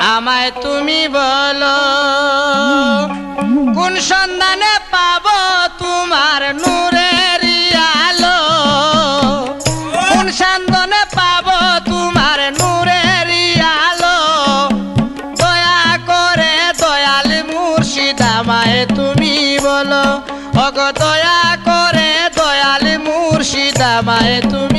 আমায় তুমি বলো, কোন সন্ধানে পাবো তোমার আলো? কোন সন্ধানে পাবো তোমার দয়া করে দয়াল মুর্শিদ তুমি বলো, অগ দয়া করে দয়াল মুর্শিদ তুমি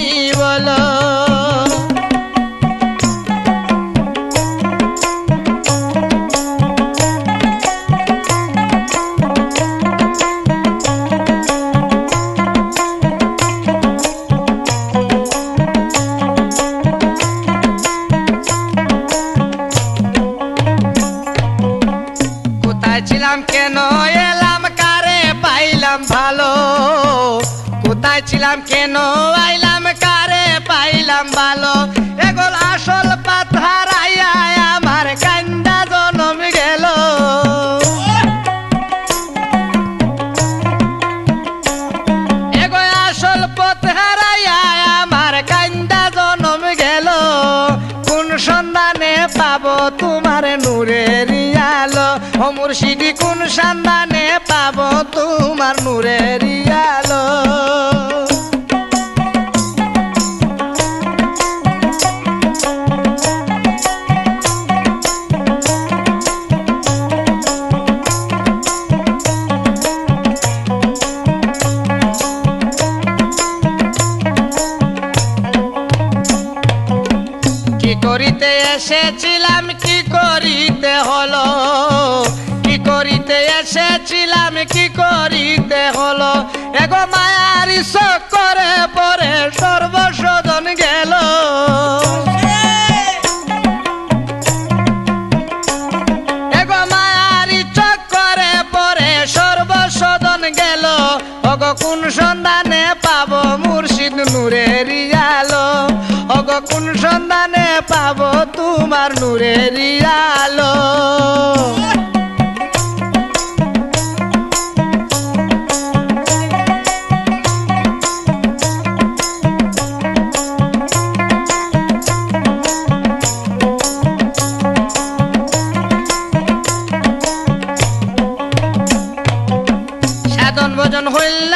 ছিলাম কেন আইলাম, কারে পাইলাম ভালো? এগোল আসল পাথার আইয়া আমার কান্দা জনম গেল। কোন সন্ধানে পাবো তোমার নূরের আলো? মুর্শিদি, কোন সন্ধানে পাবো তোমার নূরের এসেছিলাম কি করিতে হলো? কি করিতে এসেছিলাম, কি করিতে হলো? এগো মায়ার শোক করে পরে সর্বশোধন গেল। এগো মায়ারি চক্করে পরে সর্বশোধন গেল। অগ কোন সন্ধানে পাবো মুর্শিদ নূরের আলো কোন সন্ধানে পাবো তোমার নূরের আলো? সাধন ভোজন হইল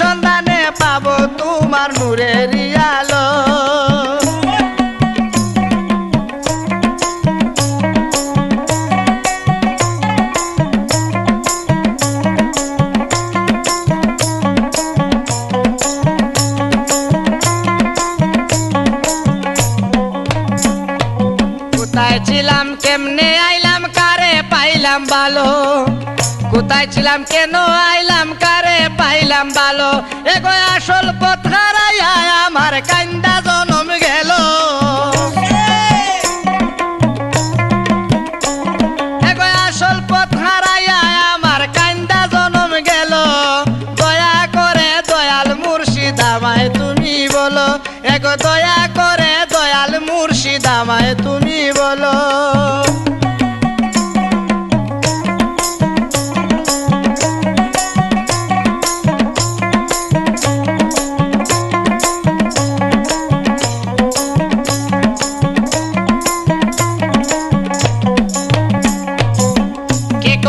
সন্ধানে পাবো তোমার নূরে রিয়ালো কোথায় ছিলাম কেমনে আইলাম কারে পাইলাম ভালো? কোথায় ছিলাম কেন? আইলাম কারে? পাইলাম ভালো এগো আসল পথ হারাইয়া আমার কান্দা জনম গেল। এগো আসল কান্দা জনম দয়া করে দয়াল মুর্শিদ তুমি বলো। এগো দয়া করে দয়াল মুর্শিদ তুমি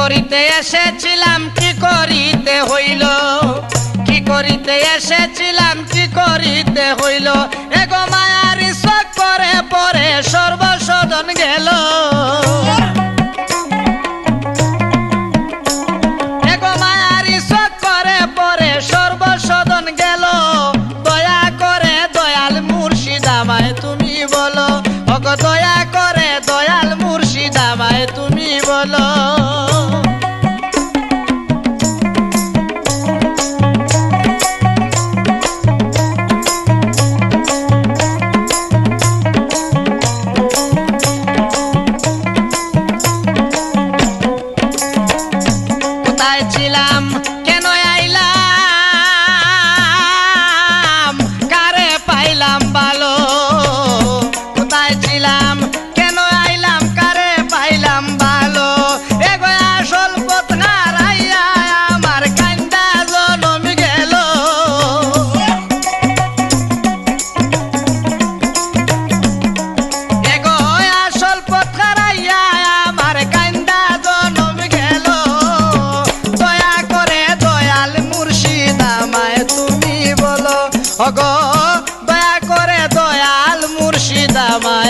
করিতে এসেছিলাম, কি করিতে হইল? কি করিতে এসেছিলাম, কি করিতে হইল? এগো মায়ার মায়ার করে পরে সর্বশোধন গেল। তুমি বলো। আমায়